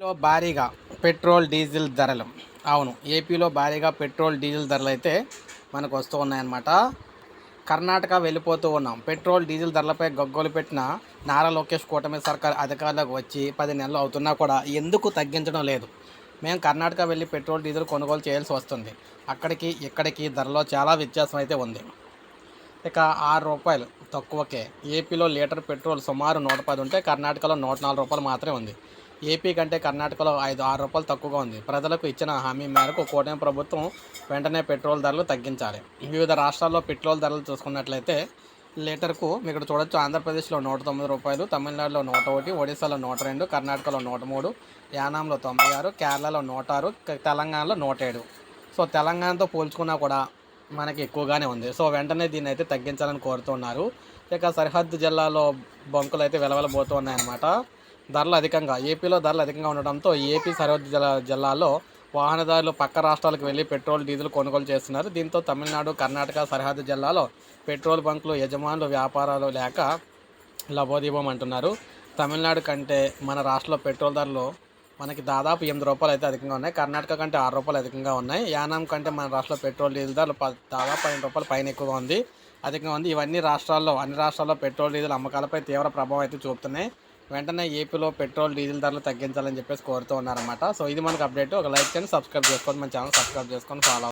ఏపీలో భారీగా petrol diesel ధరలు. అవును ఏపీలో భారీగా పెట్రోల్ డీజిల్ ధరలు అయితే మనకు వస్తూ ఉన్నాయన్నమాట. కర్ణాటక వెళ్ళిపోతూ ఉన్నాం. పెట్రోల్ డీజిల్ ధరలపై గగ్గోలు పెట్టిన నారా లోకేష్ కూటమి సర్కార్ అధికారులకు వచ్చి పది నెలలు అవుతున్నా కూడా ఎందుకు తగ్గించడం లేదు? మేము కర్ణాటక వెళ్ళి పెట్రోల్ డీజిల్ కొనుగోలు చేయాల్సి వస్తుంది. అక్కడికి ఇక్కడికి ధరలో చాలా వ్యత్యాసం అయితే ఉంది. ఇక ఆరు రూపాయలు తక్కువకే. ఏపీలో లీటర్ పెట్రోల్ సుమారు నూట పది ఉంటే కర్ణాటకలో నూట నాలుగు రూపాయలు మాత్రమే ఉంది. ఏపీ కంటే కర్ణాటకలో ఐదు ఆరు రూపాయలు తక్కువగా ఉంది. ప్రజలకు ఇచ్చిన హామీ మేరకు కూటమి ప్రభుత్వం వెంటనే పెట్రోల్ ధరలు తగ్గించాలి. వివిధ రాష్ట్రాల్లో పెట్రోల్ ధరలు చూసుకున్నట్లయితే లీటర్కు మీరు ఇక్కడ చూడొచ్చు ఆంధ్రప్రదేశ్లో నూట తొమ్మిది రూపాయలు తమిళనాడులో నూట ఒకటి ఒడిశాలో నూట రెండు కర్ణాటకలో నూట మూడు యానాంలో తొంభై ఆరు కేరళలో నూట ఆరు తెలంగాణలో నూట ఏడు. సో తెలంగాణతో పోల్చుకున్నా కూడా మనకి ఎక్కువగానే ఉంది. సో వెంటనే దీన్ని అయితే తగ్గించాలని కోరుతున్నారు. ఇక సరిహద్దు జిల్లాలో బంకులు అయితే వెలవెలబోతున్నాయన్నమాట. ధరలు అధికంగా ఏపీలో ధరలు అధికంగా ఉండడంతో ఏపీ సరిహద్దు జిల్లా జిల్లాలో వాహనదారులు పక్క రాష్ట్రాలకు వెళ్ళి పెట్రోల్ డీజిల్ కొనుగోలు చేస్తున్నారు. దీంతో తమిళనాడు కర్ణాటక సరిహద్దు జిల్లాలో పెట్రోల్ బంకులు యజమానులు వ్యాపారాలు లేక లబోదీపం అంటున్నారు. తమిళనాడు కంటే మన రాష్ట్రంలో పెట్రోల్ ధరలు మనకి దాదాపు ఎనిమిది రూపాయలు అయితే అధికంగా ఉన్నాయి. కర్ణాటక కంటే ఆరు రూపాయలు అధికంగా ఉన్నాయి. యానాం కంటే మన రాష్ట్రంలో పెట్రోల్ డీజిల్ ధరలు దాదాపు పన్నెండు రూపాయలు పైన ఎక్కువగా ఉంది. అధికంగా ఉంది. ఇవన్నీ రాష్ట్రాల్లో అన్ని రాష్ట్రాల్లో పెట్రోల్ డీజిల్ అమ్మకాలపై తీవ్ర ప్రభావం అయితే చూపుతున్నాయి. వెంటనే ఏపీలో పెట్రోల్ డీజిల్ ధరలు తగ్గించాలని చెప్పేసి కోరుతూ ఉన్నారన్నమాట. సో ఇది మనకు అప్డేట్. ఒక లైక్ చేయండి సబ్స్క్రైబ్ చేసుకోండి మన ఛానల్ సబ్స్క్రైబ్ చేసుకొని ఫాలో